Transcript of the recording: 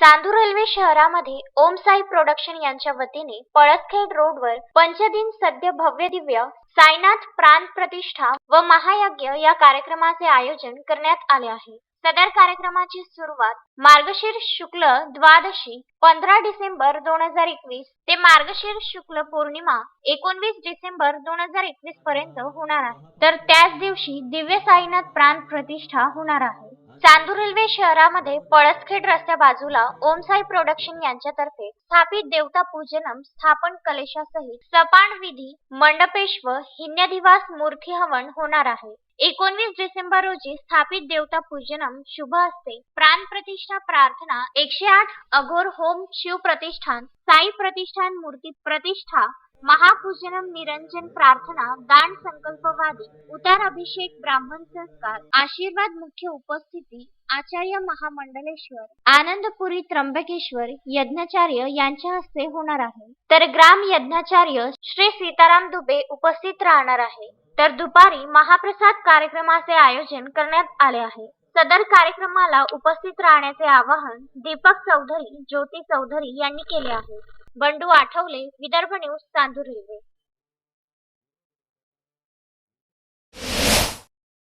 Chandur railway शहरामध्ये ओम Sai production यांच्या वतीने पळसखेड रोडवर पंचदिन सद्य भव्य दिव्य साईनाथ प्राण प्रतिष्ठा व महायज्ञ या कार्यक्रमाचे आयोजन करण्यात आले आहे. सदर कार्यक्रमाची सुरुवात मार्गशीर्ष शुक्ल द्वादशी पंधरा डिसेंबर दोन हजार एकवीस ते मार्गशीर्ष शुक्ल पौर्णिमा एकोणवीस डिसेंबर दोन हजार एकवीस पर्यंत होणार आहे. तर त्याच दिवशी दिव्य साईनाथ प्राण प्रतिष्ठा होणार आहे. चांदूर रेल्वे शहरामध्ये पळसखेड रस्त्या बाजूला ओम साई प्रोडक्शन यांच्यातर्फे स्थापित देवता पूजनम स्थापन कलेशासहित सपान विधी मंडपेश्व हिन्यदिवास मूर्ती हवन होणार आहे. एकोणवीस डिसेंबर रोजी स्थापित देवता पूजनम शुभ असते प्राण प्रतिष्ठा प्रार्थना एकशे आठ अघोर होम शिव प्रतिष्ठान साई प्रतिष्ठान मूर्ती प्रतिष्ठा महापूजनम निरंजन प्रार्थना दान संकल्पवादी उतार अभिषेक ब्राह्मण संस्कार आशीर्वाद मुख्य उपस्थिती आचार्य महामंडलेश्वर आनंदपुरी त्र्यंबकेश्वर यज्ञाचार्य यांच्या हस्ते होणार आहे. तर ग्राम यज्ञाचार्य श्री सीताराम दुबे उपस्थित राहणार आहे. तर दुपारी महाप्रसाद कार्यक्रमाचे आयोजन करण्यात आले आहे. सदर कार्यक्रमाला उपस्थित राहण्याचे आवाहन दीपक चौधरी ज्योती चौधरी यांनी केले आहे. Bandu Athawale Vidarbha news Chandur railway.